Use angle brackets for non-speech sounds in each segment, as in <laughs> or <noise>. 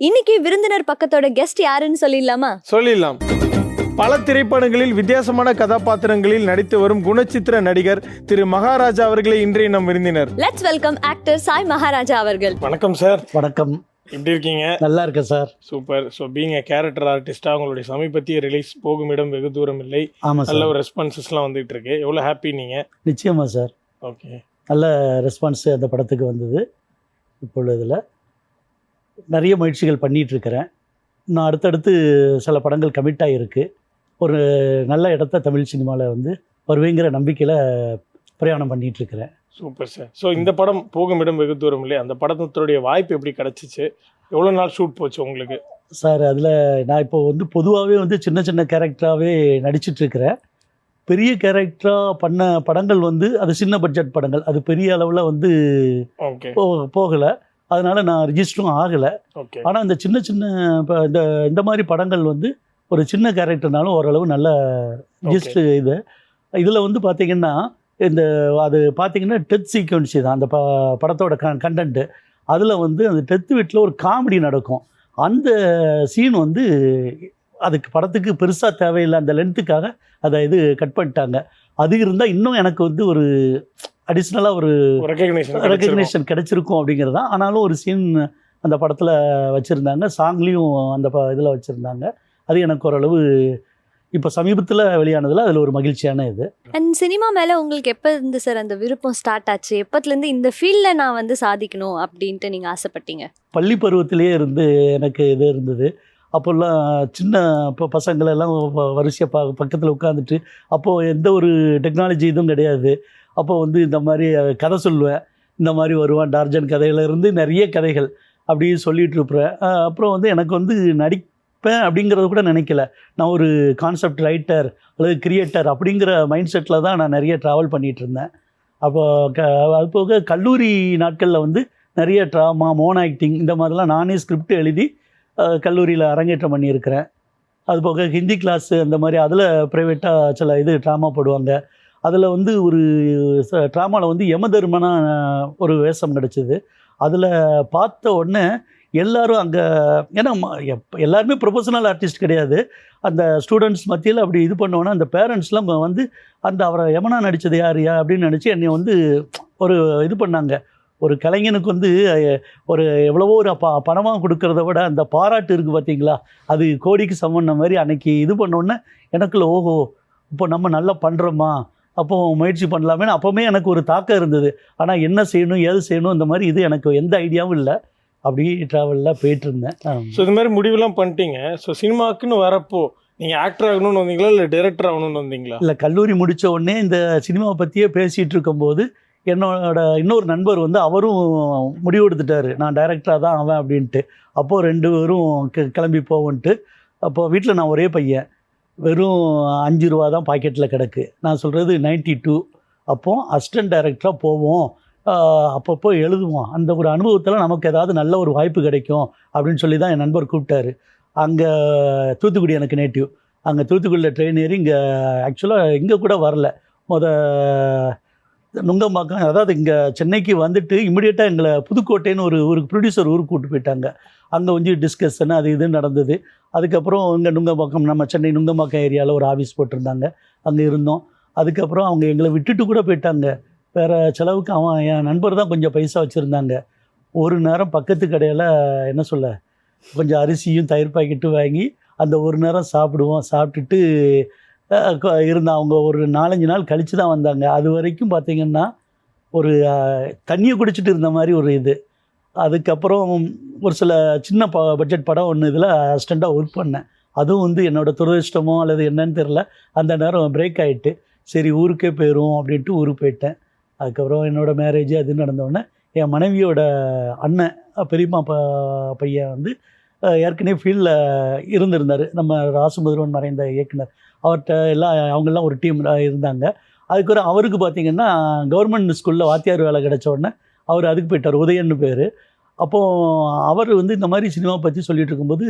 இன்னைக்கு விருந்தினர் பக்கத்தோட கெஸ்ட் யாருன்னு சொல்லிடலாமா? சொல்லிடலாம். பல திரைப்படங்களில் வித்தியாசமான கதாபாத்திரங்களில் நடித்து வரும் குணச்சித்திர நடிகர் திரு மகாராஜா அவர்களே இன்றைய நம் விருந்தினர். Let's welcome actor Sai Maharaja அவர்கள். வணக்கம் சார் வணக்கம். எப்படி இருக்கீங்க? நல்லா இருக்கேன் sir super so being character ஆர்டிஸ்டா உங்களுடைய சமீபத்திய ரிலீஸ் போகும் இடம் வெகு தூரம் இல்லை. ஆமாம் நல்ல ஒரு ரெஸ்பான்சஸ்லாம் வந்துட்டு இருக்கு. எவ்வளோ ஹாப்பி நீங்க? நிச்சயமா சார் ஓகே நல்ல ரெஸ்பான்ஸ் அந்த படத்துக்கு வந்தது. இப்பொழுதில். நிறைய முயற்சிகள் பண்ணிட்டு இருக்கிறேன் நான் அடுத்தடுத்து சில படங்கள் கமிட் ஆகிருக்கு ஒரு நல்ல இடத்த தமிழ் சினிமாவில் வந்து வருவேங்கிற நம்பிக்கையில் பிரயாணம் பண்ணிட்டு இருக்கிறேன் சூப்பர் சார். ஸோ இந்த படம் போகும் இடம் வெகு தூரம் இல்லை அந்த படத்தினுடைய வாய்ப்பு எப்படி கிடைச்சிச்சு? எவ்வளோ நாள் ஷூட் போச்சு உங்களுக்கு? சார் அதில் நான் இப்போ வந்து பொதுவாகவே வந்து சின்ன சின்ன கேரக்டராகவே நடிச்சிட்ருக்கிறேன் பெரிய கேரக்டராக பண்ண படங்கள் வந்து அது சின்ன பட்ஜெட் படங்கள். அது பெரிய அளவில் வந்து போகலை. அதனால் நான் ரிஜிஸ்டரும் ஆகலை. ஆனால் இந்த சின்ன சின்ன இப்போ இந்த இந்த மாதிரி படங்கள் வந்து ஒரு சின்ன கேரக்டர்னாலும் ஓரளவு நல்ல ரிஜிஸ்டர் இது. இதில் வந்து பார்த்தீங்கன்னா இந்த அது பார்த்தீங்கன்னா டெத் சீக்வன்ஸ் தான். அந்த ப படத்தோட க கண்டென்ட்டு அதில் வந்து அந்த டெத் வீட்டில் ஒரு காமெடி நடக்கும். அந்த சீன் வந்து அதுக்கு படத்துக்கு பெருசாக தேவையில்லை. அந்த லென்த்துக்காக அதை இது கட் பண்ணிட்டாங்க. அது இருந்தால் இன்னும் எனக்கு வந்து ஒரு அடிஷ்னலாக ஒரு ரெக்கக்னேஷன் ரெக்கக்னேஷன் கிடைச்சிருக்கும். அப்படிங்கிறது. தான் ஆனாலும் ஒரு சீன் அந்த படத்தில் வச்சுருந்தாங்க. சாங்லேயும் அந்த ப இதில் வச்சுருந்தாங்க. அது எனக்கு ஓரளவு இப்போ சமீபத்தில் வெளியானதில் அதில் ஒரு மகிழ்ச்சியான இது. அண்ட் சினிமா மேல உங்களுக்கு எப்ப இருந்து சார் அந்த விருப்பம் ஸ்டார்ட் ஆச்சு? எப்பத்துல இருந்து இந்த ஃபீல்ட்ல நான் வந்து சாதிக்கணும் அப்படின்ட்டு நீங்க ஆசைப்பட்டீங்க? பள்ளி பருவத்திலேயே இருந்து எனக்கு இது இருந்தது. அப்போல்லாம் சின்ன இப்போ பசங்களெல்லாம் வரிசையாக ப பக்கத்தில் உட்காந்துட்டு அப்போது எந்த ஒரு டெக்னாலஜி இதுவும் கிடையாது. அப்போ வந்து இந்த மாதிரி கதை சொல்லுவேன். இந்த மாதிரி வருவான் டார்ஜன் கதையிலேருந்து நிறைய கதைகள் அப்படி சொல்லிகிட்டு இருப்பேன் அப்புறம் வந்து எனக்கு வந்து நடிப்பேன் அப்படிங்கிறது கூட நினைக்கல. நான் ஒரு கான்செப்ட் ரைட்டர் அல்லது கிரியேட்டர் அப்படிங்கிற மைண்ட் செட்டில் தான் நான் நிறைய ட்ராவல் பண்ணிகிட்டு இருந்தேன் அப்போ க அது போக கல்லூரி நாட்களில் வந்து நிறைய ட்ராமா மோன் ஆக்டிங் இந்த மாதிரிலாம் நானே ஸ்கிரிப்ட் எழுதி கல்லூரியில் அரங்கேற்றம் பண்ணியிருக்கிறேன். அதுபோக ஹிந்தி கிளாஸு அந்த மாதிரி அதில் ப்ரைவேட்டாக சில இது ட்ராமா போடுவாங்க. அதில் வந்து ஒரு ட்ராமாவில் வந்து யமதர்மனா ஒரு வேஷம் கிடச்சிது அதில் பார்த்த உடனே எல்லோரும் அங்கே ஏன்னா ம- எல்லாருமே ப்ரொஃபஷனல் ஆர்டிஸ்ட் கிடையாது. அந்த ஸ்டூடெண்ட்ஸ் மத்தியில் அப்படி இது பண்ணோன்னே அந்த பேரண்ட்ஸ்லாம் வந்து அந்த அவரை யமனா நடித்தது யார் யா அப்படின்னு நினச்சி என்னை வந்து ஒரு இது பண்ணாங்க. ஒரு கலைஞனுக்கு வந்து ஒரு எவ்வளவோ ஒரு ப பணமாக கொடுக்கறத விட அந்த பாராட்டு இருக்குது பார்த்தீங்களா அது கோடிக்கு சமன்ன மாதிரி அன்னைக்கு இது பண்ணோன்னே எனக்குள்ள ஓஹோ இப்போ நம்ம நல்லா பண்ணுறோமா அப்போ முயற்சி பண்ணலாமேன்னு அப்போவுமே எனக்கு ஒரு தாக்கம் இருந்தது. ஆனால் என்ன செய்யணும் ஏது செய்யணும் இந்த மாதிரி இது எனக்கு எந்த ஐடியாவும் இல்லை. அப்படி ட்ராவலில் போயிட்டு இருந்தேன். ஸோ இது மாதிரி முடிவெல்லாம் பண்ணிட்டீங்க. ஸோ சினிமாக்குன்னு வரப்போ நீங்கள் ஆக்டர் ஆகணும்னு வந்தீங்களா? இல்லை டைரக்டர் ஆகணும்னு வந்தீங்களா? இல்லை கல்லூரி முடித்த உடனே இந்த சினிமாவை பற்றியே பேசிகிட்டு இருக்கும்போது என்னோட இன்னொரு நண்பர் வந்து அவரும் முடிவு எடுத்துட்டாரு. நான் டைரக்டராக தான் ஆவேன் அப்படின்ட்டு. அப்போது ரெண்டு பேரும் கி- கிளம்பி போவோன்ட்டு. அப்போது வீட்டில் நான் ஒரே பையன். வெறும் அஞ்சு ரூபா தான் பாக்கெட்டில் கிடக்கு. நான் சொல்கிறது நைன்ட்டி டூ அப்போது அசிஸ்டன்ட் டைரக்டராக போவோம். அப்பப்போ எழுதுவோம். அந்த ஒரு அனுபவத்தில் நமக்கு ஏதாவது நல்ல ஒரு வாய்ப்பு கிடைக்கும் அப்படின்னு சொல்லி தான் என் நண்பர் கூப்பிட்டாரு. அங்கே தூத்துக்குடி எனக்கு நேட்டிவ் அங்கே தூத்துக்குடியில் ட்ரெயின் ஏறி இங்கே ஆக்சுவலாக இங்கே கூட வரல. முத நுங்கம்பாக்கம் அதாவது இங்கே சென்னைக்கு வந்துட்டு இமிடியேட்டாக எங்களை புதுக்கோட்டைன்னு ஒரு ஒரு ப்ரொடியூசர் ஊருக்கு கூப்பிட்டு போயிட்டாங்க. அங்கே கொஞ்சம் டிஸ்கஷன் அது இது நடந்தது. அதுக்கப்புறம் இங்கே நுங்கம்பாக்கம் நம்ம சென்னை நுங்கம்பாக்கம் ஏரியாவில் ஒரு ஆஃபீஸ் போட்டிருந்தாங்க. அங்கே இருந்தோம். அதுக்கப்புறம் அவங்க எங்களை விட்டுட்டு கூட போயிட்டாங்க. வேறு செலவுக்கு அவன் என் நண்பர் தான் கொஞ்சம் பைசா வச்சுருந்தாங்க. ஒரு நேரம் பக்கத்து கடையில் என்ன சொல்ல கொஞ்சம் அரிசியும் தயிர் பாக்கெட்டும் வாங்கி அந்த ஒரு நேரம் சாப்பிடுவோம். சாப்பிட்டுட்டு இருந்தால் அவங்க ஒரு நாலஞ்சு நாள் கழித்து தான் வந்தாங்க. அது வரைக்கும் பார்த்தீங்கன்னா ஒரு தண்ணியை குடிச்சிட்டு இருந்த மாதிரி ஒரு இது. அதுக்கப்புறம் ஒரு சில சின்ன ப பட்ஜெட் படம் ஒன்று இதில் அசிஸ்டண்ட்டாக ஒர்க் பண்ணேன். அதுவும் வந்து என்னோட துரதிருஷ்டமோ அல்லது என்னன்னு தெரில அந்த நேரம் பிரேக் ஆகிட்டு சரி ஊருக்கே போயிடும் அப்படின்ட்டு ஊருக்கு போயிட்டேன். அதுக்கப்புறம் என்னோடய மேரேஜ் அது நடந்தோடனே என் மனைவியோட அண்ணன் பெரியம்மா ப பையன் வந்து ஏற்கனவே ஃபீல்டில் இருந்திருந்தார். நம்ம ராசுமுதிரவன் மறைந்த இயக்குனர். அவர்கிட்ட எல்லாம் அவங்கெல்லாம் ஒரு டீம் இருந்தாங்க. அதுக்கப்புறம் அவருக்கு பார்த்தீங்கன்னா கவர்மெண்ட் ஸ்கூலில் வாத்தியார் வேலை கிடைச்ச உடனே அவர் அதுக்கு போயிட்டார். உதயன்னு பேர். அப்போது அவர் வந்து இந்த மாதிரி சினிமா பற்றி சொல்லிகிட்டு இருக்கும்போது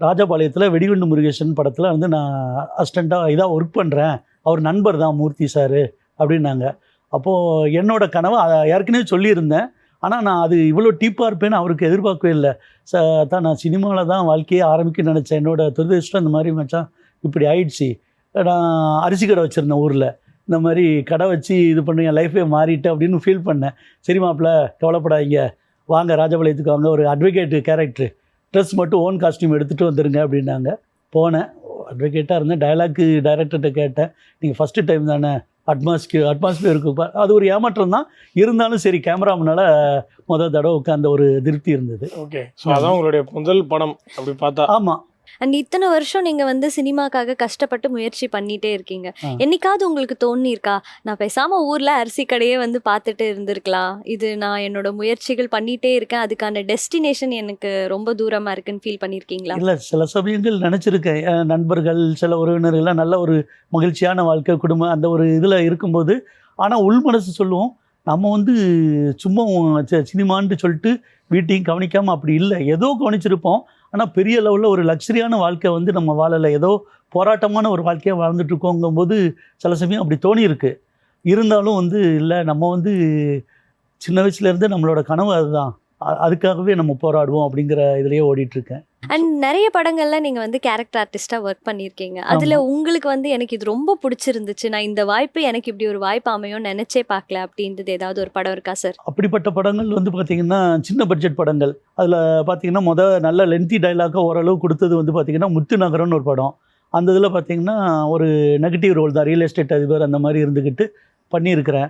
ராஜபாளையத்தில் வெடிகுண்டு முருகேசன் படத்தில் வந்து நான் அசிஸ்டண்ட்டாக இதாக ஒர்க் பண்ணுறேன் அவர் நண்பர் தான் மூர்த்தி சார் அப்படின்னாங்க. அப்போது என்னோட கனவு ஏற்கனவே சொல்லியிருந்தேன். ஆனால் நான் அது இவ்வளோ டீப்பாக இருப்பேன்னு அவருக்கு எதிர்பார்க்கவே இல்லை. ச தான் நான் சினிமாவில் தான் வாழ்க்கையே ஆரம்பிக்க நினச்சேன். என்னோட துரதிருஷ்டம் இந்த மாதிரி மச்சான். இப்படி ஆயிடுச்சு. நான் அரிசி கடை வச்சுருந்தேன் ஊரில். இந்த மாதிரி கடை வச்சு இது பண்ணி என் லைஃபே மாறிட்டு அப்படின்னு ஃபீல் பண்ணேன். சரி மாப்பிள்ள கவலைப்படாதீங்க. வாங்க ராஜபாளையத்துக்கு வாங்க. ஒரு அட்வொகேட்டு கேரக்டர் ட்ரெஸ் மட்டும் ஓன் காஸ்டியூம் எடுத்துகிட்டு வந்துருங்க அப்படின்னாங்க. போனேன். அட்வொகேட்டாக இருந்தேன். டயலாக்கு டைரக்டர்கிட்ட கேட்டேன். நீங்கள் ஃபஸ்ட்டு டைம் தானே? அட்மாஸ்பியர் அட்மாஸ்பியருக்கு அது ஒரு ஏமாற்றம் தான். இருந்தாலும் சரி கேமரா முன்னால் முதல் தடவை உட்காந்த ஒரு திருப்தி இருந்தது. ஓகே ஸோ அதான் உங்களுடைய முதல் படம் அப்படி பார்த்தா. ஆமாம் அண்ட் இத்தனை வருஷம் நீங்க வந்து சினிமாக்காக கஷ்டப்பட்டு முயற்சி பண்ணிட்டே இருக்கீங்க. என்னைக்காவது உங்களுக்கு தோணியிருக்கா? நான் பேசாம ஊர்ல அரிசி கடையே வந்து பார்த்துட்டு இருந்திருக்கலாம் இது நான் என்னோட முயற்சிகள் பண்ணிட்டே இருக்கேன். அதுக்கான டெஸ்டினேஷன் எனக்கு ரொம்ப தூரமா இருக்குன்னு ஃபீல் பண்ணிருக்கீங்களா இல்லை சில சமயங்கள் நினச்சிருக்கேன். நண்பர்கள் சில உறவினர்கள்லாம் நல்ல ஒரு மகிழ்ச்சியான வாழ்க்கை குடும்பம் அந்த ஒரு இதில் இருக்கும்போது ஆனால் உள் மனசு சொல்லுவோம் நம்ம வந்து சும்மா சினிமான்ட்டு சொல்லிட்டு வீட்டையும் கவனிக்காமல் அப்படி இல்லை. ஏதோ கவனிச்சிருப்போம். ஆனால் பெரிய லெவலில் ஒரு லக்ஸரியான வாழ்க்கை வந்து நம்ம வாழலை. ஏதோ போராட்டமான ஒரு வாழ்க்கையாக வாழ்ந்துட்டுருக்கோங்கும்போது சில சமயம் அப்படி தோணியிருக்கு. இருந்தாலும் வந்து இல்லை நம்ம வந்து சின்ன வயசுலேருந்து நம்மளோட கனவு அதுதான். அதுக்காகவே நம்ம போராடுவோம் அப்படிங்கிற இதுலேயே ஓடிட்டுருக்கேன். அண்ட் நிறைய படங்கள்ல நீங்க வந்து கேரக்டர் ஆர்டிஸ்டா ஒர்க் பண்ணிருக்கீங்க அதுல உங்களுக்கு வந்து எனக்கு இது ரொம்ப பிடிச்சிருந்துச்சு. நான் இந்த வாய்ப்பு எனக்கு இப்படி ஒரு வாய்ப்பு அமையும் நினைச்சே பார்க்கல அப்படின்றது ஏதாவது ஒரு படம் இருக்கா சார் அப்படிப்பட்ட படங்கள் வந்து பார்த்திங்கன்னா சின்ன பட்ஜெட் படங்கள். அதில் பார்த்தீங்கன்னா முத நல்ல லென்த்தி டைலாக்காக ஓரளவு கொடுத்தது வந்து பார்த்திங்கன்னா முத்து நகரம்னு ஒரு படம். அந்த இதில் பார்த்தீங்கன்னா ஒரு நெகட்டிவ் ரோல் தான். ரியல் எஸ்டேட் அதிபர் அந்த மாதிரி இருந்துக்கிட்டு பண்ணியிருக்கிறேன்.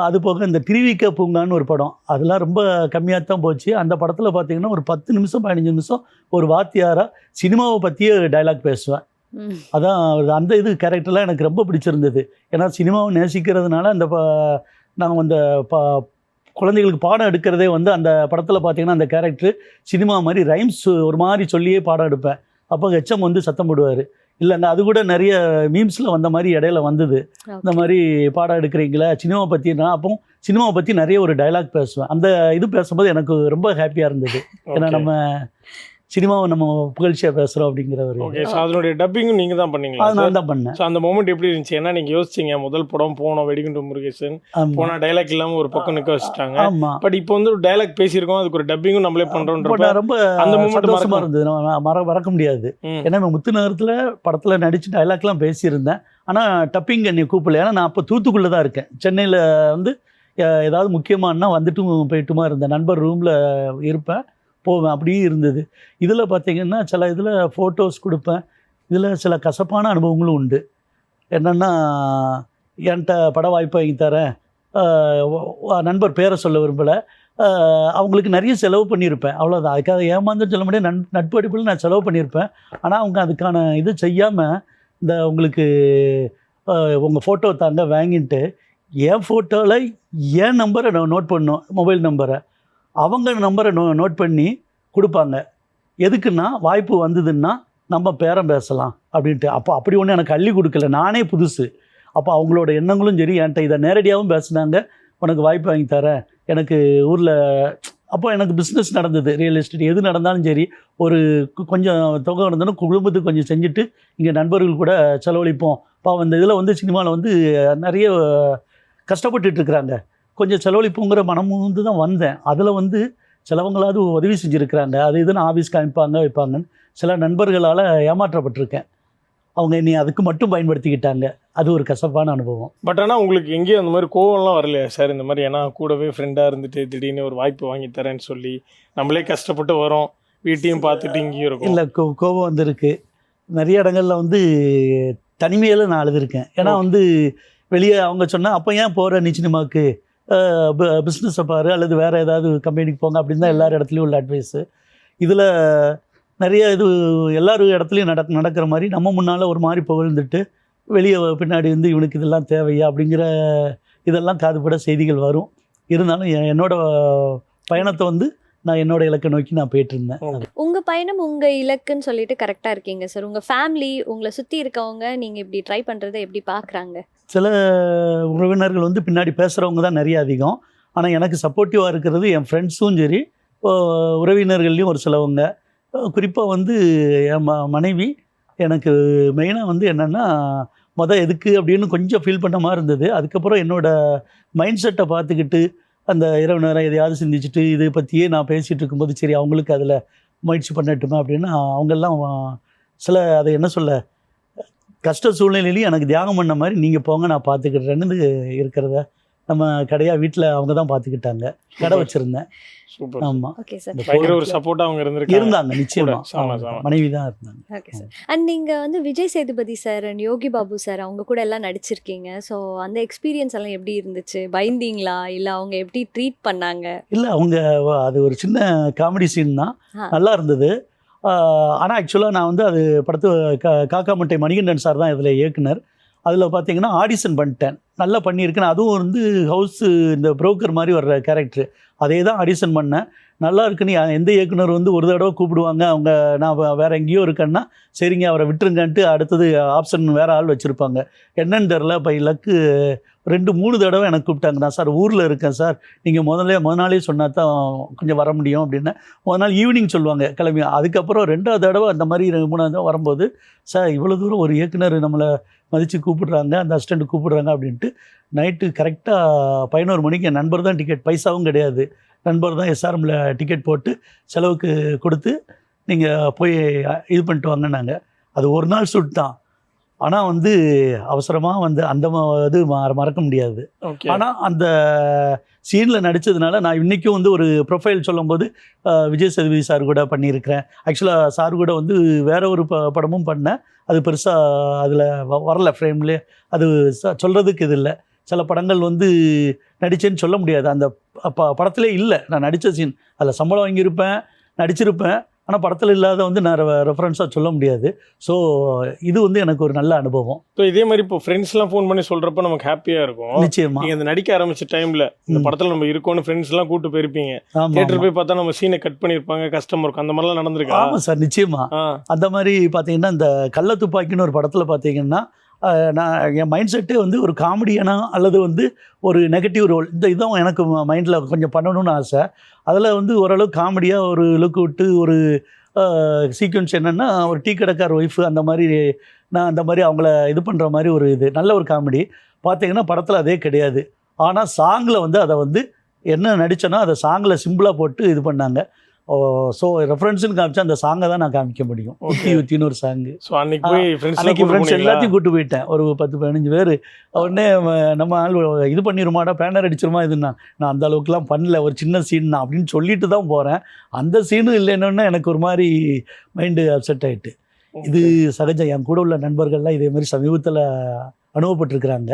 அது போக இந்த திருவிக்க பூங்கான்னு ஒரு படம். அதெல்லாம் ரொம்ப கம்மியாக தான் போச்சு. அந்த படத்தில் பார்த்தீங்கன்னா ஒரு பத்து நிமிஷம் பதினஞ்சு நிமிஷம் ஒரு வாத்தியாராக சினிமாவை பற்றியே டைலாக் பேசுவேன். அதான் அது- அந்த இது கேரக்டர்லாம் எனக்கு ரொம்ப பிடிச்சிருந்தது. ஏன்னா சினிமாவை நேசிக்கிறதுனால அந்த நாங்கள் அந்த ப குழந்தைகளுக்கு பாடம் எடுக்கிறதே வந்து அந்த படத்தில் பார்த்தீங்கன்னா அந்த கேரக்டர் சினிமா மாதிரி ரைம்ஸ் ஒரு மாதிரி சொல்லியே பாடம் எடுப்பேன். அப்போ ஹெச்எம் வந்து சத்தம் போடுவார். இல்லைங்க அது கூட நிறைய மீம்ஸில் வந்த மாதிரி இடையில வந்தது இந்த. மாதிரி பாடம் எடுக்கிறீங்களா சினிமா பற்றி நான் அப்போ சினிமாவை பற்றி நிறைய ஒரு டைலாக் பேசுவேன் அந்த இது பேசும்போது எனக்கு ரொம்ப ஹாப்பியாக இருந்தது ஏன்னா. நம்ம சினிமாவை நம்ம புகழ்ச்சியாக பேசுகிறோம் அப்படிங்கிற ஒரு ஓகே ஸோ அதனுடைய டப்பிங்கும் நீங்க தான் பண்ணீங்களா? அது நான் தான் பண்ணேன். ஸோ அந்த மூமெண்ட் எப்படி இருந்துச்சு? ஏன்னா நீங்க யோசிச்சீங்க முதல் படம் போனோம் வெடிகுண்டு முருகேசன். ஆமாம் போனா டைலாக் இல்லாம ஒரு பக்கம் நிக்க வச்சுட்டாங்க. ஆமாம் பட் இப்போ வந்து ஒரு டைலாக் பேசியிருக்கோம் அதுக்கு ஒரு டப்பிங்கும் நம்மளே நான் ரொம்ப அந்த moment சந்தோஷமா மறக்க- இருந்தது. மற மறக்க முடியாது. ஏன்னா நான் முத்து நகரத்தில் படத்தில் நடிச்சு டைலாக்லாம் பேசியிருந்தேன். ஆனால் டப்பிங் என்னை கூப்பிடல. ஏன்னா நான் அப்போ தூத்துக்குள்ளே தான் இருக்கேன். சென்னையில் வந்து ஏதாவது முக்கியமானா வந்துட்டும் போயிட்டுமா இருந்தேன். நண்பர் ரூமில் இருப்பேன். போவேன். அப்படியே இருந்தது. இதில் பார்த்திங்கன்னா சில இதில் ஃபோட்டோஸ் கொடுப்பேன். இதில் சில கசப்பான அனுபவங்களும் உண்டு. என்னென்னா என்கிட்ட பட வாய்ப்பு வாங்கி தரேன். நண்பர் பேரை சொல்ல விரும்பலை. அவங்களுக்கு நிறைய செலவு பண்ணியிருப்பேன். அவ்வளோதான் அதுக்காக ஏமாந்துன்னு சொல்ல முடியாது. நன் நட்பு அடிப்பில் நான் செலவு பண்ணியிருப்பேன். ஆனால் அவங்க அதுக்கான இது செய்யாமல் இந்த உங்களுக்கு உங்கள் ஃபோட்டோ தாங்க வாங்கிட்டு என் ஃபோட்டோவில் என் நம்பரை நான் நோட் பண்ணோம் மொபைல் நம்பரை அவங்க நம்பரை நோ நோட் பண்ணி கொடுப்பாங்க. எதுக்குன்னா வாய்ப்பு வந்ததுன்னா நம்ம பேரம் பேசலாம் அப்படின்ட்டு. அப்போ அப்படி ஒன்று எனக்கு அள்ளி கொடுக்கல. நானே புதுசு. அப்போ அவங்களோட எண்ணங்களும் சரி என்கிட்ட இதை நேரடியாகவும் பேசுனாங்க. உனக்கு வாய்ப்பு வாங்கி தரேன். எனக்கு ஊரில் அப்போ எனக்கு பிஸ்னஸ் நடந்தது. ரியல் எஸ்டேட் எது நடந்தாலும் சரி ஒரு கொஞ்சம் தொகை நடந்தாலும் குடும்பத்துக்கு கொஞ்சம் செஞ்சுட்டு இங்கே நண்பர்கள் கூட செலவழிப்போம். இப்போ அந்த இதில் வந்து சினிமாவில் வந்து நிறைய கஷ்டப்பட்டுட்டு இருக்கிறாங்க. கொஞ்சம் செலவழிப்புங்கிற மனமும் வந்து தான் வந்தேன். அதில் வந்து சிலவங்களாவது உதவி செஞ்சுருக்கிறாங்க. அது இதுன்னு ஆஃபீஸ் காமிப்பாங்க வைப்பாங்கன்னு சில நண்பர்களால் ஏமாற்றப்பட்டிருக்கேன். அவங்க என்னை அதுக்கு மட்டும் பயன்படுத்திக்கிட்டாங்க. அது ஒரு கசப்பான அனுபவம். பட் ஆனா உங்களுக்கு எங்கேயும் அந்த மாதிரி கோவம்லாம் வரலையா? சார் இந்த மாதிரி ஏன்னா கூடவே ஃப்ரெண்டா இருந்துட்டு திடீர்னு ஒரு வாய்ப்பு வாங்கி தரேன்னு சொல்லி நம்மளே கஷ்டப்பட்டு வரோம். வீட்டையும் பார்த்துட்டு இங்கேயும் இருக்கும். இல்லை கோ கோபம் வந்திருக்கு. நிறைய இடங்கள்ல வந்து தனிமையில் நான் அழுதுருக்கேன். ஏன்னா வந்து வெளியே அவங்க சொன்னால் அப்போ ஏன் போகிற நீ சினிமாவுக்கு? பிஸ்னஸை பாரு அல்லது வேறு ஏதாவது கம்பெனிக்கு போங்க அப்படின்னு தான் எல்லார் இடத்துலையும் உள்ள அட்வைஸு இதில் நிறைய இது எல்லாரும் இடத்துலையும் நடக் நடக்கிற மாதிரி நம்ம முன்னால் ஒரு மாதிரி புகழ்ந்துட்டு வெளியே பின்னாடி வந்து இவனுக்கு இதெல்லாம் தேவையா அப்படிங்கிற இதெல்லாம் காதுபட செய்திகள் வரும். இருந்தாலும் என்- என்னோட பயணத்தை வந்து நான் என்னோட இலக்கை நோக்கி நான் போயிட்டு இருந்தேன் உங்க பயணம் உங்க இலக்குன்னு சொல்லிட்டு கரெக்டா இருக்கீங்க சார் உங்க ஃபேமிலி உங்களை சுத்தி இருக்கவங்க நீங்க இப்படி ட்ரை பண்றதை எப்படி பாக்குறாங்க? சில உறவினர்கள் வந்து பின்னாடி பேசுகிறவங்க தான் நிறைய அதிகம். ஆனால் எனக்கு சப்போர்ட்டிவாக இருக்கிறது என் ஃப்ரெண்ட்ஸும் சரி உறவினர்கள்லேயும் உறவினர்கள்லையும் ஒரு சிலவங்க. குறிப்பாக வந்து என் ம மனைவி எனக்கு மெயினாக வந்து என்னென்னா மொதல் எதுக்கு? அப்படின்னு கொஞ்சம் ஃபீல் பண்ண மாதிரி இருந்தது. அதுக்கப்புறம் என்னோடய மைண்ட் செட்டை பார்த்துக்கிட்டு அந்த இரவு நேரம் எதையாவது சிந்திச்சுட்டு இதை பற்றியே நான் பேசிகிட்டு இருக்கும்போது சரி அவங்களுக்கு அதில் முயற்சி பண்ணட்டுமா அப்படின்னு அவங்கெல்லாம் சில அதை என்ன சொல்ல கஷ்ட சூழ்நிலையிலையும் எனக்கு தியாகம் பண்ண மாதிரி நீங்கள் போங்க நான் பார்த்துக்கிட்டேன்னு இருக்கிறத நம்ம கடையாக வீட்டில் அவங்க தான் பார்த்துக்கிட்டாங்க. கடை வச்சுருந்தேன். சூப்பர். ஆமாம் ஓகே சார் ஒரு சப்போர்ட்டா அவங்க இருந்திருக்காங்க. இருந்தாங்க நிச்சயமா. கூட. ஆமா, ஆமா. மனைவி தான் இருந்தாங்க. ஓகே சார் அண்ட் நீங்கள் வந்து Vijay Sethupathi sir and Yogi Babu sir அவங்க கூட எல்லாம் நடிச்சிருக்கீங்க. ஸோ அந்த எக்ஸ்பீரியன்ஸ் எல்லாம் எப்படி இருந்துச்சு? பயந்தீங்களா? இல்லை அவங்க எப்படி ட்ரீட் பண்ணாங்க? இல்லை அவங்க அது ஒரு சின்ன காமெடி சீன் தான். நல்லா இருந்தது. ஆனால் ஆக்சுவலாக நான் வந்து அது படத்து கா காக்காமுட்டை மணிகண்டன் சார் தான் இதில் இயக்குனர். அதில் பார்த்தீங்கன்னா ஆடிஷன் பண்ணிட்டேன். நல்லா பண்ணியிருக்கேன். அதுவும் வந்து ஹவுஸு இந்த புரோக்கர் மாதிரி வர்ற கேரக்டர் அதே தான் ஆடிஷன் பண்ணேன். நல்லா இருக்குன்னு எந்த இயக்குனர் வந்து ஒரு தடவை கூப்பிடுவாங்க அவங்க நான் வே- வேற எங்கேயோ இருக்கேன்னா சரிங்க அவரை விட்டுருங்கன்ட்டு அடுத்தது ஆப்ஷன் வேற ஆள் வச்சுருப்பாங்க. என்னன்னு தெரில பை லக்கு ரெண்டு மூணு தடவை எனக்கு கூப்பிட்டாங்க. நான் சார் ஊரில் இருக்கேன் சார். நீங்கள் முதல்ல முத நாளே சொன்னால் தான் கொஞ்சம் வர முடியும் அப்படின்னு. முத நாள் ஈவினிங் சொல்லுவாங்க கிளம்பி அதுக்கப்புறம் ரெண்டாவது தடவை அந்த மாதிரி மூணாவது தடவை வரும்போது சார் இவ்வளோ தூரம் ஒரு இயக்குனர் நம்மளை மதித்து கூப்பிடுறாங்க அந்த அசிஸ்டண்ட் கூப்பிடுறாங்க அப்படின்ட்டு நைட்டு கரெக்டாக பதினோரு மணிக்கு என் நண்பர் தான் டிக்கெட் பைசாவும் கிடையாது. நண்பர் தான் எஸ்ஆர்எம்ல டிக்கெட் போட்டு செலவுக்கு கொடுத்து நீங்கள் போய் இது பண்ணிட்டு வாங்கினாங்க அது ஒரு நாள் ஷூட் தான். ஆனால் வந்து அவசரமாக வந்து அந்த இது மற- மறக்க முடியாது. ஓகே ஆனால் அந்த சீனில் நடித்ததுனால நான் இன்றைக்கும் வந்து ஒரு ப்ரொஃபைல் சொல்லும்போது விஜய் சேதுபதி சார் கூட பண்ணியிருக்கிறேன். ஆக்சுவலாக சார் கூட வந்து வேற ஒரு ப படமும் பண்ணேன். அது பெருசாக அதில் வரல ஃப்ரேம்லேயே அது சொல்கிறதுக்கு இது இல்லை. சில படங்கள் வந்து நடித்தேன்னு சொல்ல முடியாது. அந்த ப படத்திலே இல்லை. நான் நடித்த சீன் அதில் சம்பளம் வாங்கியிருப்பேன் நடிச்சிருப்பேன். ஆனால் படத்தில் இல்லாத வந்து நான் ரெஃபரன்ஸாக சொல்ல முடியாது. ஸோ இது வந்து எனக்கு ஒரு நல்ல அனுபவம். ஸோ இதே மாதிரி இப்போ ஃப்ரெண்ட்ஸ்லாம் ஃபோன் பண்ணி சொல்றப்ப நமக்கு ஹாப்பியா இருக்கும். நிச்சயமா. நீங்க அந்த நடிக்க ஆரம்பிச்ச டைம்ல இந்த. படத்துல நம்ம இருக்கோம்னு ஃப்ரெண்ட்ஸ் எல்லாம் கூட்டு போயிருப்பீங்க. ஆமாம் தியேட்டர் போய் பார்த்தா நம்ம சீனை கட் பண்ணிருப்பாங்க கஷ்டமா இருக்கும் அந்த மாதிரிலாம் நடந்திருக்கா? ஆமாம் சார் நிச்சயமா. ஆ. அந்த மாதிரி பார்த்தீங்கன்னா இந்த கள்ள துப்பாக்கின்னு ஒரு படத்தில் பார்த்தீங்கன்னா நான் என் மைண்ட் செட்டே வந்து ஒரு காமெடியனா அல்லது வந்து ஒரு நெகட்டிவ் ரோல் இந்த இதான் எனக்கு மைண்டில் கொஞ்சம் பண்ணணும்னு ஆசை. அதில் வந்து ஓரளவு காமெடியாக ஒரு லுக் விட்டு ஒரு சீக்வன்ஸ் என்னென்னா ஒரு டீ கடைக்கார் ஒய்ஃபு அந்த மாதிரி நான் அந்த மாதிரி அவங்கள இது பண்ணுற மாதிரி ஒரு இது நல்ல ஒரு காமெடி பார்த்தீங்கன்னா படத்தில் அதே கிடையாது. ஆனால் சாங்கில் வந்து அதை வந்து என்ன நடித்தனோ அதை சாங்கில் சிம்பிளாக போட்டு இது பண்ணாங்க. ஸோ ரெஃபரன்ஸ்னு காமிச்சா அந்த சாங்கை தான் நான் காமிக்க முடியும். உத்தி உத்தின்னு ஒரு சாங்கு ஸோ அன்னைக்கு போய் ஃப்ரெண்ட்ஸ் அன்னைக்கு ஃப்ரெண்ட்ஸ் எல்லாத்தையும் கூட்டு போயிட்டேன். ஒரு பத்து பதினஞ்சு பேர். உடனே நம்ம ஆள் இது பண்ணிருமாடா பேனர் அடிச்சிருமா இதுன்னா. நான் அந்த அளவுக்குலாம் பண்ணல. ஒரு சின்ன சீன் தான் அப்படின்னு சொல்லிட்டு தான் போகிறேன் அந்த சீனும் இல்லைன்னு எனக்கு ஒரு மாதிரி மைண்டு அப்செட் ஆயிட்டு. இது சகஜம் என் கூட உள்ள நண்பர்கள்லாம் இதே மாதிரி சமீபத்தில் அனுபவப்பட்டிருக்கிறாங்க.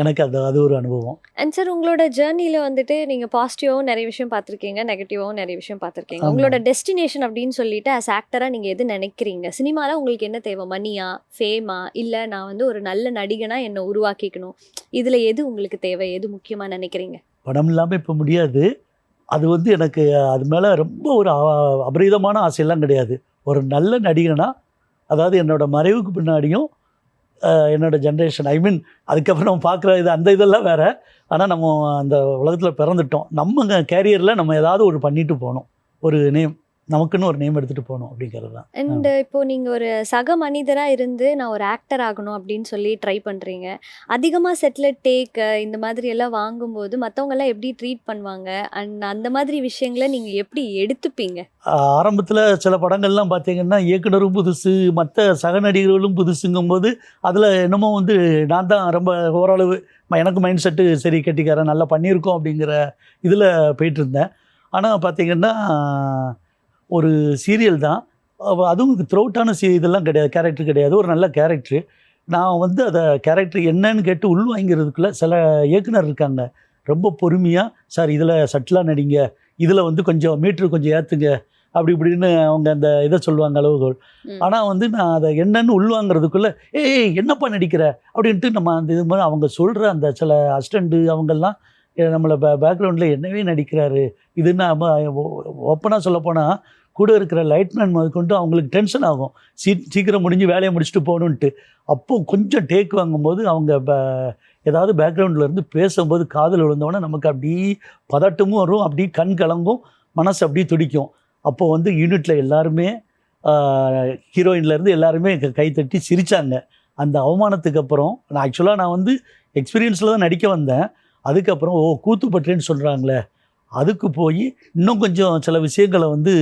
எனக்கு அது அது ஒரு அனுபவம். அண்ட் சார் உங்களோட ஜேர்னியில் வந்துட்டு நீங்கள் பாசிட்டிவாகவும் நிறைய விஷயம் பார்த்துருக்கீங்க நெகட்டிவாகவும் நிறைய விஷயம் பார்த்துருக்கீங்க. உங்களோட டெஸ்டினேஷன் அப்படின்னு சொல்லிட்டு அஸ் ஆக்டராக நீங்கள் எது நினைக்கிறீங்க? சினிமாவில் உங்களுக்கு என்ன தேவை? மணியா ஃபேமா இல்லை நான் வந்து ஒரு நல்ல நடிகனா என்னை உருவாக்கிக்கணும்? இதில் எது உங்களுக்கு தேவை? எது முக்கியமாக நினைக்கிறீங்க? படம் இல்லாமல் இப்போ முடியாது. அது வந்து எனக்கு அது மேலே ரொம்ப ஒரு அபரீதமான ஆசையெல்லாம் கிடையாது. ஒரு நல்ல நடிகனா அதாவது என்னோட மறைவுக்கு பின்னாடியும் என்னோடய ஜென்ரேஷன் ஐ மீன் அதுக்கப்புறம் நம்ம பார்க்குற இது அந்த இதெல்லாம் வேறு. ஆனால் நம்ம அந்த உலகத்தில் பிறந்துட்டோம். நம்ம கேரியரில் நம்ம ஏதாவது ஒரு பண்ணிட்டு போகணும். ஒரு நேம் நமக்குன்னு ஒரு நேம் எடுத்துகிட்டு போகணும் அப்படிங்கிறது தான் அண்ட் இப்போ நீங்கள் ஒரு சக மனிதராக இருந்து நான் ஒரு ஆக்டர் ஆகணும் அப்படின்னு சொல்லி ட்ரை பண்ணுறீங்க அதிகமாக செட்டில் டேக் இந்த மாதிரி எல்லாம் வாங்கும்போது மற்றவங்கெல்லாம் எப்படி ட்ரீட் பண்ணுவாங்க? அண்ட் அந்த மாதிரி விஷயங்களை நீங்கள் எப்படி எடுத்துப்பீங்க? ஆரம்பத்தில் சில படங்கள்லாம் பார்த்தீங்கன்னா இயக்குனரும் புதுசு மற்ற சக நடிகர்களும் புதுசுங்கும்போது அதில் என்னமோ வந்து நான் தான் ரொம்ப ஓரளவு எனக்கு மைண்ட் செட்டு சரி கட்டிக்காரன் நல்லா பண்ணியிருக்கோம் அப்படிங்கிற இதில் போயிட்டு இருந்தேன். ஆனால் பார்த்தீங்கன்னா ஒரு சீரியல் தான். அதுவும் த்ரோட்டான சீ இதெல்லாம் கிடையாது கேரக்டர் கிடையாது ஒரு நல்ல கேரக்டர் நான் வந்து அதை கேரக்டர் என்னன்னு கேட்டு உள் வாங்கிறதுக்குள்ள சில இயக்குனர் இருக்காங்க. ரொம்ப பொறுமையாக சார் இதில் சட்டிலாக நடிங்க இதில் வந்து கொஞ்சம் மீட்ரு கொஞ்சம் ஏற்றுங்க அப்படி இப்படின்னு அவங்க அந்த இதை சொல்லுவாங்க அளவுகோல். ம். ஆனால் வந்து நான் அதை என்னன்னு உள்வாங்கிறதுக்குள்ள ஏய் என்னப்பா நடிக்கிற? அப்படின்ட்டு நம்ம அந்த இது மாதிரி அவங்க சொல்கிற அந்த சில அசிஸ்டண்ட்டு அவங்கெல்லாம் நம்மளை பே பேக்ரவுண்டில் என்னவே நடிக்கிறாரு? இதுன்னு ஓப்பனாக சொல்லப்போனால் கூட இருக்கிற லைட்மேன் முதற்கொண்டு அவங்களுக்கு டென்ஷன் ஆகும். சீ சீக்கிரம் முடிஞ்சு வேலையை முடிச்சுட்டு போகணுன்ட்டு அப்போ கொஞ்சம் டேக் வாங்கும்போது அவங்க ப- ஏதாவது பேக்ரவுண்டில் இருந்து பேசும்போது காதில் விழுந்தோடனே நமக்கு அப்படி பதட்டமும் வரும். அப்படி கண் கலங்கும். மனசு அப்படியே துடிக்கும். அப்போ வந்து யூனிட்டில் எல்லாருமே ஹீரோயின்லேருந்து எல்லாருமே கைத்தட்டி சிரித்தாங்க அந்த அவமானத்துக்கு அப்புறம் நான் ஆக்சுவலாக நான் வந்து எக்ஸ்பீரியன்ஸில் தான் நடிக்க வந்தேன். அதுக்கப்புறம் ஓ கூத்துப்பட்டேன்னு சொல்கிறாங்களே அதுக்கு போய் இன்னும் கொஞ்சம் சில விஷயங்களை வந்து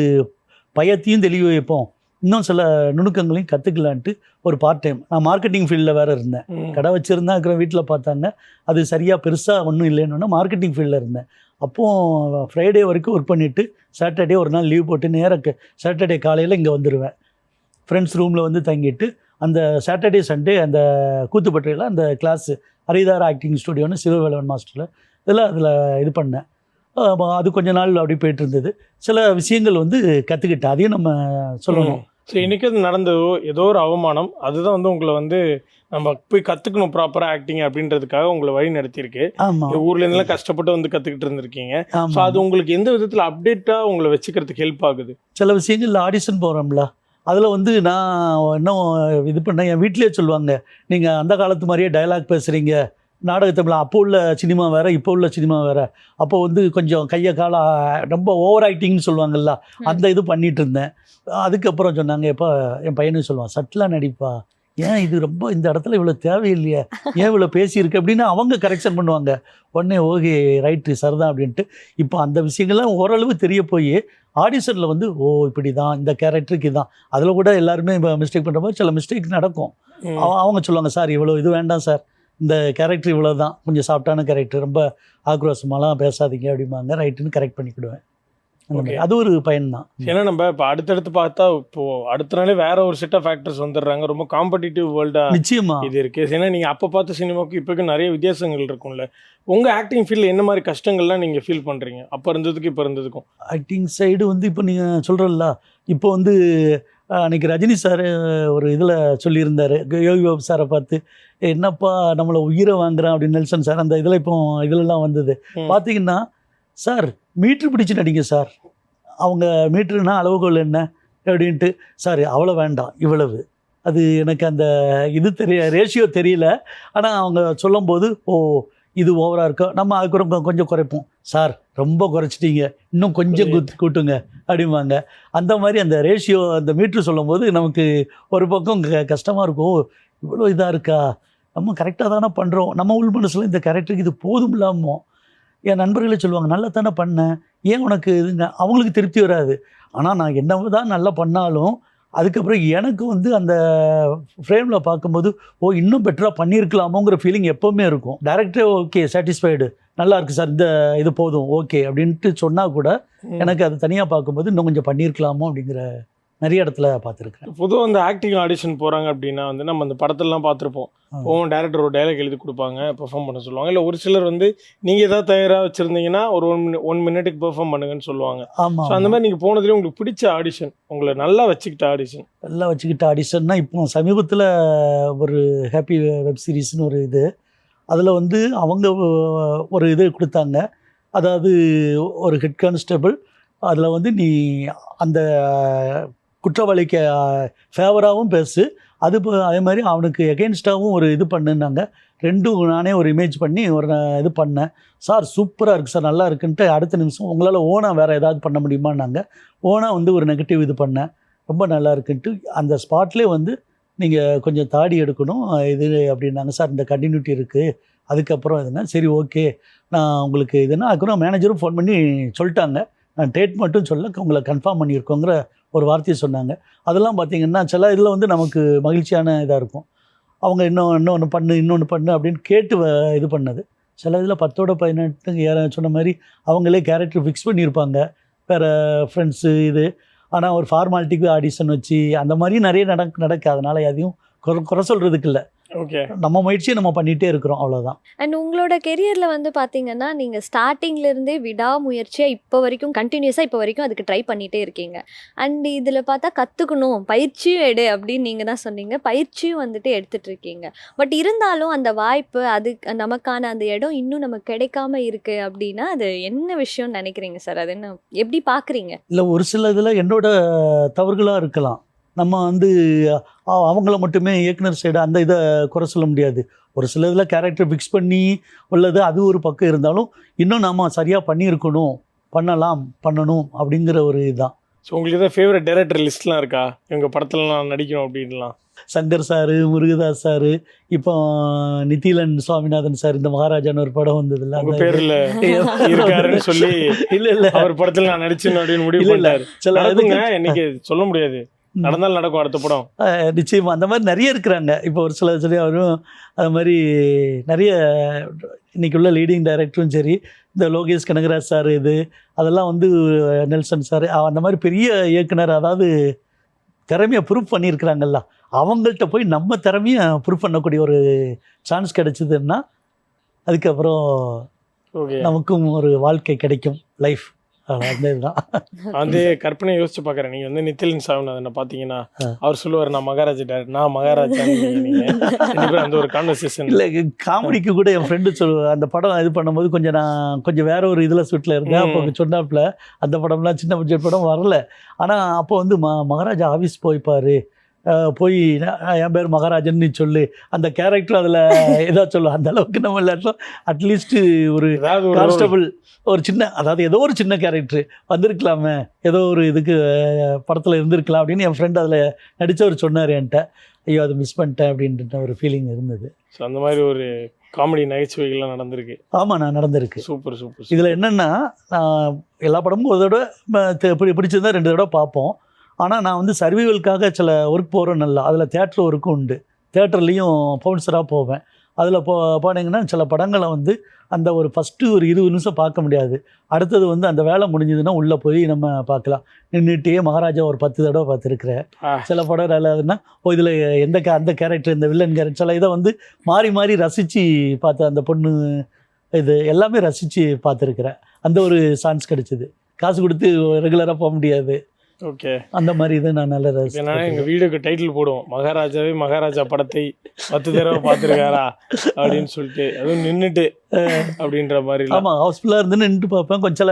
பயத்தையும் தெளிவு வைப்போம். இன்னும் சில நுணுக்கங்களையும் கற்றுக்கலான்ட்டு ஒரு பார்ட் டைம் நான் மார்க்கெட்டிங் ஃபீல்டில் வேறு இருந்தேன். கடை வச்சுருந்தா இருக்கிற வீட்டில் பார்த்தாங்க அது சரியாக பெருசாக ஒன்றும் இல்லைன்னு மார்க்கெட்டிங் ஃபீல்டில் இருந்தேன். அப்போது ஃப்ரைடே வரைக்கும் ஒர்க் பண்ணிவிட்டு சாட்டர்டே ஒரு நாள் லீவ் போட்டு நேராக சாட்டர்டே காலையில் இங்கே வந்துடுவேன் ஃப்ரெண்ட்ஸ் ரூமில் வந்து தங்கிட்டு அந்த சாட்டர்டே சண்டே அந்த கூத்துப்பட்டையில் அந்த கிளாஸு ஹரிதார் ஆக்டிங் ஸ்டுடியோன்னு சிவவேலவன் மாஸ்டரில் இதெல்லாம் அதில் இது பண்ணேன். அது கொஞ்ச நாள் அப்படி போயிட்டு இருந்தது சில விஷயங்கள் வந்து கற்றுக்கிட்டேன் அதையும் நம்ம சொல்லணும். ஸோ இன்னைக்கு அது நடந்ததோ ஏதோ ஒரு அவமானம். அதுதான் வந்து உங்களை வந்து நம்ம போய் கற்றுக்கணும் ப்ராப்பராக ஆக்டிங் அப்படின்றதுக்காக உங்களை வழி நடத்தியிருக்கு. ஆமாம் ஊர்ல இருந்தெல்லாம் கஷ்டப்பட்டு வந்து கற்றுக்கிட்டு இருந்திருக்கீங்க. ஸோ அது உங்களுக்கு எந்த விதத்தில் அப்டேட்டாக உங்களை வச்சுக்கிறதுக்கு ஹெல்ப் ஆகுது? சில விஷயங்கள் ஆடிஷன் போகிறோம்ல அதில் வந்து நான் இன்னும் இது பண்ணேன்? என் வீட்டிலேயே சொல்லுவாங்க. நீங்கள் அந்த காலத்து மாதிரியே டயலாக் பேசுகிறீங்க நாடகத்தை அப்போ உள்ள சினிமா வேறு இப்போ உள்ள சினிமா வேறு. அப்போ வந்து கொஞ்சம் கையை கால ரொம்ப ஓவர் ஆக்டிங்னு சொல்லுவாங்கல்ல அந்த இது பண்ணிட்டு இருந்தேன். அதுக்கப்புறம் சொன்னாங்க எப்போ என் பையனுக்கு சொல்லுவான் சட்டிலாக நடிப்பா. ஏன் இது ரொம்ப இந்த இடத்துல இவ்வளோ தேவையில்லையே? ஏன் இவ்வளோ பேசியிருக்கு? அப்படின்னு அவங்க கரெக்ஷன் பண்ணுவாங்க. உடனே ஓகே ரைட்டு சரிதான் அப்படின்ட்டு. இப்போ அந்த விஷயங்கள்லாம் ஓரளவு தெரிய போய் ஆடிஷனில் வந்து ஓ இப்படி தான் இந்த கேரக்டருக்கு இதான். அதில் கூட எல்லாருமே மிஸ்டேக் பண்ணுற மாதிரி சில மிஸ்டேக் நடக்கும். அவங்க சொல்லுவாங்க சார் இவ்வளோ இது வேண்டாம் சார். இந்த கேரக்டர் இவ்வளோ தான் கொஞ்சம் சாஃப்டான கேரக்டர் ரொம்ப ஆக்ரோஷமாலாம் பேசாதீங்க அப்படிம்பாங்க. ரைட்டுன்னு கரெக்ட் பண்ணிக்கிடுவேன். அது ஒரு பயன் தான் ஏன்னா நம்ம இப்போ அடுத்தடுத்து பார்த்தா இப்போ அடுத்த நாளே வேற ஒரு செட் ஆஃப் ஃபேக்டர்ஸ் வந்துடுறாங்க. ரொம்ப காம்படிட்டிவ் வேர்ல்டா நிச்சயமா. இது இருக்கு. ஏன்னா நீங்க அப்போ பார்த்த சினிமாவுக்கு இப்போக்கு நிறைய வித்தியாசங்கள் இருக்கும்ல. உங்க ஆக்டிங் ஃபீல்ட்ல என்ன மாதிரி கஷ்டங்கள்லாம் நீங்க ஃபீல் பண்றீங்க? அப்போ இருந்ததுக்கு இப்போ இருந்ததுக்கும். ஆக்டிங் சைடு வந்து இப்போ நீங்கள் சொல்கிறல்ல இப்போ வந்து அன்னைக்கு ரஜினி சார் ஒரு இதில் சொல்லியிருந்தார். யோகி பாபு சாரை பார்த்து என்னப்பா நம்மளை உயிரை வாங்குறான் அப்படின்னு நெல்சன் சார் அந்த இதில் இப்போ இதுலலாம் வந்தது. பார்த்தீங்கன்னா சார் மீட்ரு பிடிச்சு நடிங்க சார். அவங்க மீட்ருனா அளவுகோல் என்ன அப்படின்ட்டு சார் அவ்வளோ வேண்டாம் இவ்வளவு. அது எனக்கு அந்த இது தெரிய ரேஷியோ தெரியல. ஆனால் அவங்க சொல்லும்போது ஓ இது ஓவராக இருக்கோ நம்ம அதுக்கு ரொம்ப கொஞ்சம் குறைப்போம். சார் ரொம்ப குறைச்சிட்டீங்க இன்னும் கொஞ்சம் குத்து கூட்டுங்க அப்படிம்பாங்க. அந்த மாதிரி அந்த ரேஷியோ அந்த மீட்ரு சொல்லும்போது நமக்கு ஒரு பக்கம் க கஷ்டமாக இருக்கும். ஓ, இவ்வளோ இதாக இருக்கா? நம்ம கரெக்டாக தானே பண்ணுறோம் நம்ம உள் மனசில் இந்த கேரக்டருக்கு இது போதும் இல்லாமோ என் நண்பர்களே சொல்லுவாங்க நல்லா தானே பண்ணேன் ஏன் உனக்கு இதுங்க? அவங்களுக்கு திருப்தி வராது. ஆனால் நான் என்ன தான் நல்லா பண்ணாலும் அதுக்கப்புறம் எனக்கு வந்து அந்த ஃப்ரேமில் பார்க்கும்போது ஓ இன்னும் பெட்டராக பண்ணியிருக்கலாமோங்கிற ஃபீலிங் எப்போவுமே இருக்கும். டேரக்டரே ஓகே சாட்டிஸ்ஃபைடு நல்லா இருக்குது சார் இந்த இது போதும். ஓகே. அப்படின்ட்டு சொன்னால் கூட. எனக்கு அது தனியாக பார்க்கும்போது இன்னும் கொஞ்சம் பண்ணியிருக்கலாமோ அப்படிங்கிற நிறைய இடத்துல பார்த்துருக்கேன் பொதுவாக அந்த ஆக்டிங் ஆடிஷன் போகிறாங்க அப்படின்னா வந்து நம்ம அந்த படத்தெல்லாம் பார்த்துருப்போம். போவோம் டேரக்டர் ஒரு டைலாக் எழுதி கொடுப்பாங்க பெர்ஃபார்ம் பண்ண சொல்லுவாங்க. இல்லை ஒரு சிலர் வந்து நீங்கள் ஏதாவது தயாராக வச்சுருந்தீங்கன்னா ஒரு ஒன் மினிட் ஒன் மினிட்டுக்கு பெர்ஃபார்ம் பண்ணுங்கன்னு சொல்லுவாங்க. ஸோ அந்த மாதிரி நீங்கள் போனதுலேயே உங்களுக்கு பிடிச்ச ஆடிஷன் உங்களை நல்லா வச்சுக்கிட்ட ஆடிஷன் எல்லாம் வச்சுக்கிட்ட ஆடிஷன்னா இப்போ சமீபத்தில் ஒரு ஹாப்பி வெப் சீரிஸ்னு ஒரு இது அதில் வந்து அவங்க ஒரு இது கொடுத்தாங்க. அதாவது ஒரு ஹெட் கான்ஸ்டபிள் அதில் வந்து நீ அந்த குற்றவாளிக்கு ஃபேவராகவும் பேசு. அது அதே மாதிரி அவனுக்கு எகென்ஸ்டாகவும் ஒரு இது பண்ணுனாங்க ரெண்டும் நானே ஒரு இமேஜ் பண்ணி ஒரு நான் இது பண்ணேன். சார் சூப்பராக இருக்குது சார் நல்லா இருக்குன்ட்டு அடுத்த நிமிஷம் உங்களால் ஓனாக வேறு ஏதாவது பண்ண முடியுமான்னாங்க. ஓனாக வந்து ஒரு நெகட்டிவ் இது பண்ணேன். ரொம்ப நல்லா இருக்குன்ட்டு அந்த ஸ்பாட்லேயே வந்து நீங்கள் கொஞ்சம் தாடி எடுக்கணும் இது அப்படின்னாங்க. சார் இந்த கண்டினியூட்டி இருக்குது அதுக்கப்புறம் இதுனா சரி ஓகே நான் உங்களுக்கு இதுனா அதுக்கப்புறம் மேனேஜரும் ஃபோன் பண்ணி சொல்லிட்டாங்க. நான் டேட் மட்டும் சொல்ல உங்களை கன்ஃபார்ம் பண்ணியிருக்கோங்கிற ஒரு வார்த்தையை சொன்னாங்க. அதெல்லாம் பார்த்தீங்கன்னா சில இதில் வந்து நமக்கு மகிழ்ச்சியான இதாக இருக்கும். அவங்க இன்னும் இன்னொன்று பண்ணு இன்னொன்று பண்ணு அப்படின்னு கேட்டு வ- இது பண்ணது. சில இதில் பத்தோட பதினெட்டு ஏற சொன்ன மாதிரி அவங்களே கேரக்டர் ஃபிக்ஸ் பண்ணியிருப்பாங்க வேறு ஃப்ரெண்ட்ஸு இது. ஆனால் ஒரு ஃபார்மாலிட்டிக்கு ஆடிஷன் வச்சு அந்த மாதிரி நிறைய நடக்க. நடக்குது அதனால் எதையும் குறை குறை சொல்கிறதுக்கு இல்லை. ஓகே நம்ம முயற்சியை நம்ம பண்ணிகிட்டே இருக்கிறோம் அவ்வளோதான் அண்ட் உங்களோட கெரியரில் வந்து பார்த்தீங்கன்னா நீங்கள் ஸ்டார்டிங்லேருந்தே விடாமுயற்சியாக இப்போ வரைக்கும் கண்டினியூஸாக இப்போ வரைக்கும் அதுக்கு ட்ரை பண்ணிகிட்டே இருக்கீங்க. அண்ட் இதில் பார்த்தா கற்றுக்கணும் பயிற்சியும் எடு அப்படின்னு நீங்கள் தான் சொன்னீங்க. பயிற்சியும் வந்துட்டு எடுத்துட்டு இருக்கீங்க. பட் இருந்தாலும் அந்த வாய்ப்பு அது நமக்கான அந்த இடம் இன்னும் நமக்கு கிடைக்காம இருக்கு அப்படின்னா அது என்ன விஷயம்னு நினைக்கிறீங்க சார்? அது என்ன எப்படி பார்க்குறீங்க இல்லை ஒரு சில இதில் என்னோட தவறுகளாக இருக்கலாம். நம்ம வந்து அவங்கள மட்டுமே இயக்குனர் சைடு அந்த இதை குறை சொல்ல முடியாது. ஒரு சில இதில் கேரக்டர் ஃபிக்ஸ் பண்ணி உள்ளது அது ஒரு பக்கம் இருந்தாலும் இன்னும் நாம் சரியாக பண்ணியிருக்கணும் பண்ணலாம் பண்ணணும் அப்படிங்கிற ஒரு இதுதான். ஸோ உங்களுக்கு ஏதாவது ஃபேவரட் டைரக்டர் லிஸ்ட்லாம் இருக்கா? இவங்க படத்துல நான் நடிக்கணும் அப்படின்லாம். சங்கர் சாரு முருகதாஸ் சாரு இப்போ நிதிலன் சுவாமிநாதன் சார் இந்த மகாராஜான்னு ஒரு படம் வந்ததுல்ல உங்க அந்த- பேர்ல <laughs> இருக்காருன்னு சொல்லி இல்ல இல்ல. அவர் படத்துல நான் நடிச்சேன் அப்படின்னு முடிவு இல்ல, சில இதுக்கு இன்னைக்கு சொல்ல முடியாது. நடந்தாலும் நடக்கும் அடுத்த படம். நிச்சயமா. அந்த மாதிரி நிறைய இருக்கிறாங்க. இப்போ ஒரு சில சொல்லி அவரும் அது மாதிரி நிறைய இன்னைக்கு உள்ள லீடிங் டைரக்டரும் சரி இந்த லோகேஷ் கனகராஜ் சார் இது அதெல்லாம் வந்து நெல்சன் சார் அந்த மாதிரி பெரிய இயக்குனர் அதாவது திறமையை ப்ரூஃப் பண்ணியிருக்கிறாங்கல்ல. அவங்கள்ட்ட போய் நம்ம திறமையை ப்ரூஃப் பண்ணக்கூடிய ஒரு சான்ஸ் கிடைச்சதுன்னா அதுக்கப்புறம் நமக்கும் ஒரு வாழ்க்கை கிடைக்கும் லைஃப் அந்த இதுதான். வந்து கற்பனை யோசிச்சு பாக்குறேன். நீங்க வந்து நித்திலன் சாமிநாதனை பாத்தீங்கன்னா ஆ. அவர் சொல்லுவார் நான் மகாராஜா நான் மகாராஜா அந்த ஒரு கான்வர்சேஷன் இல்லை காமெடிக்கு கூட என் ஃப்ரெண்டு சொல்லுவேன் அந்த படம் இது பண்ணும்போது கொஞ்சம் நான் கொஞ்சம் வேற ஒரு இதில் சுட்டில் இருந்தேன் அப்போ. சொன்னாப்புல அந்த படம்லாம் சின்ன பட்ஜெட் படம் வரல. ஆனால் அப்போ வந்து ம மகாராஜா ஆஃபீஸ் போய்ப்பாரு. போய் என் பேர் மகாராஜன் நீ சொல்லு. அந்த கேரக்டர் அதில் ஏதா சொல்லு. அந்த அளவுக்கு நம்ம இல்லாட்டும் அட்லீஸ்ட் ஒரு. கான்ஸ்டபிள் ஒரு சின்ன அதாவது ஏதோ ஒரு சின்ன கேரக்டர் வந்திருக்கலாமே. ஏதோ ஒரு இதுக்கு படத்தில் இருந்திருக்கலாம் அப்படின்னு என் ஃப்ரெண்ட் அதில் நடித்தவர் சொன்னார் என்கிட்ட. ஐயோ அது மிஸ் பண்ணிட்டேன் அப்படின்ற ஒரு ஃபீலிங் இருந்தது. So, அந்த மாதிரி ஒரு காமெடி நகைச்சுவைகள்லாம் நடந்திருக்கு. ஆமாம் நான் நடந்திருக்கு. சூப்பர் சூப்பர் இதில் என்னென்னா நான் எல்லா படமும் ஒரு தடவை பிடிச்சிருந்தா ரெண்டு தடவை பார்ப்போம். ஆனால் நான் வந்து சர்வைவலுக்காக சில ஒர்க் போகிறேன் நல்லா. அதில் தேட்டர் ஒர்க்கும் உண்டு. தேட்டர்லேயும் பவுன்சராக போவேன். அதில் போ போனீங்கன்னா சில படங்களை வந்து அந்த ஒரு ஃபஸ்ட்டு ஒரு இருபது நிமிஷம் பார்க்க முடியாது. அடுத்தது வந்து அந்த வேலை முடிஞ்சதுன்னா உள்ளே போய் நம்ம பார்க்கலாம். நின்றுட்டே மகாராஜா ஒரு பத்து தடவை பார்த்துருக்குறேன். சில படம் நல்லதுன்னா ஓ இதில் எந்த கே அந்த கேரக்டர் இந்த வில்லன் கேரக்டர் சில இதை வந்து மாறி மாறி ரசித்து பார்த்த அந்த பொண்ணு இது எல்லாமே ரசித்து பார்த்துருக்குறேன் அந்த ஒரு சான்ஸ் கிடைச்சிது. காசு கொடுத்து ரெகுலராக போக முடியாது. ஓகே. அந்த மாதிரி இது நான் நல்ல என்னன்னா எங்க ரசிச்சு வீடியோக்கு டைட்டில் போடுவோம். மகாராஜாவே மகாராஜா படத்தை பத்து தடவை பார்த்துருக்காரா அப்படின்னு சொல்லிட்டு அதுவும் நின்னுட்டு அப்படின்ற மாதிரி ஆமாம் ஹவுஸ்ஃபுல்லாக இருந்து நின்று பார்ப்பேன். கொஞ்சம்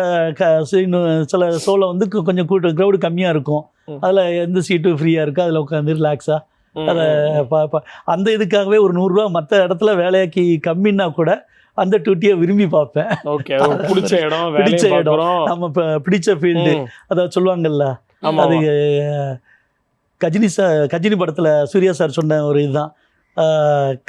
சில சில ஷோவில் வந்து கொஞ்சம் கூட்டம் க்ரௌடு கம்மியாக இருக்கும். அதில் எந்த சீட்டும் ஃப்ரீயாக இருக்கோ அதில் உட்காந்து ரிலாக்ஸாக அதை பா பா- அந்த இதுக்காகவே ஒரு நூறுரூவா மற்ற இடத்துல வேலையாக்கி கம்மின்னா கூட அந்த டூட்டியை விரும்பி பார்ப்பேன். ஓகே பிடிச்ச இடம் பிடிச்ச இடம். நம்ம இப்போ பிடிச்ச ஃபீல்டு அதாவது சொல்லுவாங்கல்ல அது கஜினி சார் கஜினி படத்தில் சூர்யா சார் சொன்ன ஒரு இதுதான்.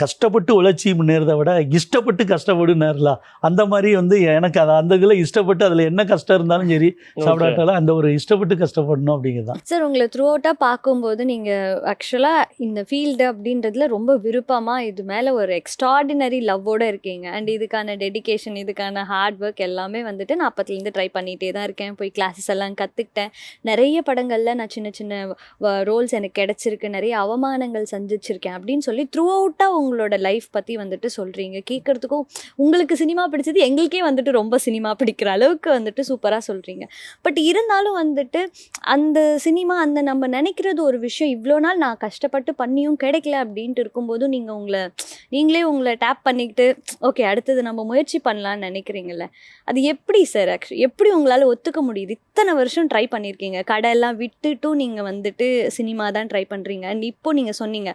கஷ்டப்பட்டு உழைச்சி முன்னேறதை விட இஷ்டப்பட்டு கஷ்டப்படுனார்ல அந்த மாதிரி வந்து எனக்கு அது அந்த இதில் இஷ்டப்பட்டு அதில் என்ன கஷ்டம் இருந்தாலும் சரி சாப்பிடாட்டாலும் அந்த ஒரு இஷ்டப்பட்டு கஷ்டப்படணும் அப்படிங்கிறது சார் உங்களை த்ரூ அவுட்டாக பார்க்கும்போது நீங்கள் ஆக்சுவலாக இந்த ஃபீல்டு அப்படின்றதுல ரொம்ப விருப்பமாக இது மேலே ஒரு எக்ஸ்ட்ராடினரி லவ்வோடு இருக்கீங்க. அண்ட் இதுக்கான டெடிகேஷன் இதுக்கான ஹார்ட் ஒர்க் எல்லாமே வந்துட்டு நான் அப்பத்துலேருந்து ட்ரை பண்ணிகிட்டே தான் இருக்கேன். போய் கிளாஸஸ் எல்லாம் கற்றுக்கிட்டேன் நிறைய படங்களில் நான் சின்ன சின்ன ரோல்ஸ் எனக்கு கிடைச்சிருக்கு. நிறைய அவமானங்கள் சந்திச்சிருக்கேன் அப்படின்னு சொல்லி த்ரூ அவுட்டாக உங்களோட லைஃப் பற்றி வந்துட்டு சொல்கிறீங்க கேட்குறதுக்கும் உங்களுக்கு சினிமா பிடிச்சது எங்களுக்கே வந்துட்டு ரொம்ப சினிமா பிடிக்கிற அளவுக்கு வந்துட்டு சூப்பராக சொல்கிறீங்க பட் இருந்தாலும் வந்துட்டு அந்த சினிமா அந்த நம்ம நினைக்கிறது ஒரு விஷயம். இவ்வளோ நாள் நான் கஷ்டப்பட்டு பண்ணியும் கிடைக்கல அப்படின்ட்டு இருக்கும்போதும் நீங்கள் உங்களை நீங்களே உங்களை டேப் பண்ணிக்கிட்டு ஓகே அடுத்தது நம்ம முயற்சி பண்ணலான்னு நினைக்கிறீங்கல்ல. அது எப்படி சார் ஆக்சுவலி எப்படி உங்களால் ஒத்துக்க முடியுது? இத்தனை வருஷம் ட்ரை பண்ணியிருக்கீங்க கடையெல்லாம் விட்டுட்டும் நீங்கள் வந்துட்டு சினிமா தான் ட்ரை பண்ணுறீங்க அண்ட் இப்போ நீங்கள் சொன்னீங்க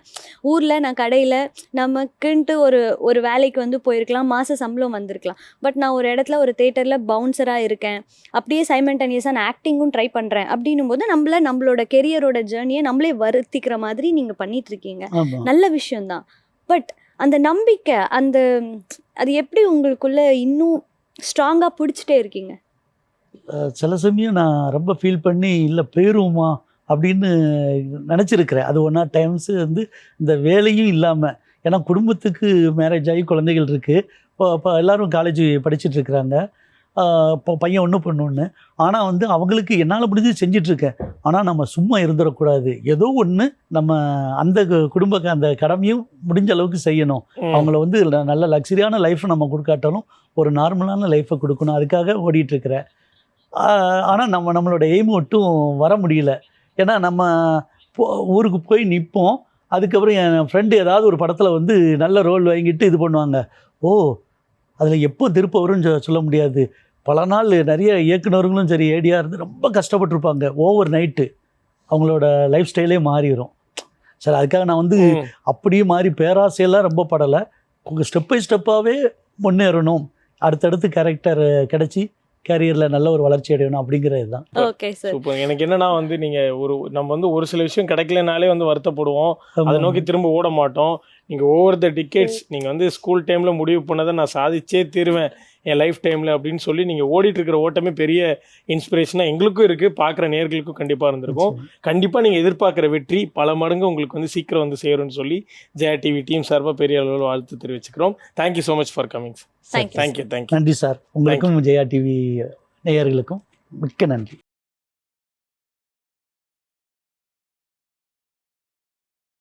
ஊரில் நான் கடையில் நமக்குன்ட்டு ஒரு ஒரு வேலைக்கு வந்து போயிருக்கலாம் மாத சம்பளம் வந்திருக்கலாம். பட் நான் ஒரு இடத்துல ஒரு தேட்டரில் பவுன்சராக இருக்கேன். அப்படியே சைமண்டனியஸாக நான் ஆக்டிங்கும் ட்ரை பண்ணுறேன் அப்படின்னும் போது நம்மள நம்மளோட கெரியரோட ஜேர்னியை நம்மளே வருத்திக்கிற மாதிரி நீங்கள் பண்ணிட்டு இருக்கீங்க. ஆமாம் நல்ல விஷயம்தான். பட் அந்த நம்பிக்கை அந்த அது எப்படி உங்களுக்குள்ள இன்னும் ஸ்ட்ராங்காக பிடிச்சிட்டே இருக்கீங்க? சில சமயம் நான் ரொம்ப ஃபீல் பண்ணி இல்லை போயிருவோமா? அப்படின்னு நினச்சிருக்கிறேன். அது ஒன்றா டைம்ஸு வந்து இந்த வேலையும் இல்லாமல் ஏன்னா குடும்பத்துக்கு மேரேஜ் ஆகி குழந்தைகள் இருக்குது இப்போ இப்போ எல்லோரும் காலேஜ் படிச்சுட்டு இருக்கிறாங்க. இப்போ பையன் ஒன்று பொண்ணு ஆனால் வந்து அவங்களுக்கு என்னால் முடிஞ்சது செஞ்சிட்ருக்கேன் ஆனால் நம்ம சும்மா இருந்துடக்கூடாது. ஏதோ ஒன்று நம்ம அந்த குடும்ப அந்த கடமையும் முடிஞ்ச அளவுக்கு செய்யணும். அவங்கள வந்து நல்ல லக்ஸரியான லைஃப்பை நம்ம கொடுக்காட்டாலும் ஒரு நார்மலான லைஃப்பை கொடுக்கணும். அதுக்காக ஓடிட்டுருக்கிறேன் ஆனால் நம்ம நம்மளோட எய்ம் மட்டும் வர முடியல. ஏன்னா நம்ம ஊருக்கு போய் நிற்போம் அதுக்கப்புறம் என் ஃப்ரெண்டு ஏதாவது ஒரு படத்தில் வந்து நல்ல ரோல் வாங்கிட்டு இது பண்ணுவாங்க. ஓ அதில் எப்போ திருப்ப வரும்னு சொல்ல முடியாது. பல நாள் நிறைய இயக்குனர்களும் சரி ஏடியாக இருந்து ரொம்ப கஷ்டப்பட்டிருப்பாங்க. ஓவர் நைட்டு அவங்களோட லைஃப் ஸ்டைலே மாறிடும் சரி அதுக்காக நான் வந்து. அப்படியே மாறி பேராசையெல்லாம் ரொம்ப படலை. ஸ்டெப் பை ஸ்டெப்பாகவே முன்னேறணும். அடுத்தடுத்து கேரக்டர் கிடச்சி கேரியரில் நல்ல ஒரு வளர்ச்சி அடையணும் அப்படிங்கிறது தான். ஓகே சார் சூப்பர் எனக்கு என்னன்னா வந்து நீங்க ஒரு நம்ம வந்து ஒரு சில விஷயம் கிடைக்கலனாலே வந்து வருத்தப்படுவோம். அதை நோக்கி திரும்ப ஓட மாட்டோம். நீங்க ஓவர் த டிக்கெட்ஸ் நீங்க வந்து ஸ்கூல் டைம்ல முடிவு பண்ணதை நான் சாதிச்சே தீருவேன். என் லைஃப் டைம்ல அப்படின்னு சொல்லி நீங்க ஓடிட்டு இருக்கிற ஓட்டமே பெரிய இன்ஸ்பிரேஷனா எங்களுக்கும் இருக்கு. பார்க்குற நேர்களுக்கும் கண்டிப்பா இருந்திருக்கும். கண்டிப்பா நீங்க எதிர்பார்க்குற வெற்றி பல மடங்கு உங்களுக்கு வந்து சீக்கிரம் வந்து சேரும்னு சொல்லி ஜெயா டிவி டீம் சார்பாக பெரிய அளவில் வாழ்த்து தெரிவிச்சுக்கிறோம். Thank you so much for coming thank you thank you thank you நன்றி சார் உங்களுக்கும் ஜெயா டிவி நேயர்களுக்கும் மிக்க நன்றி.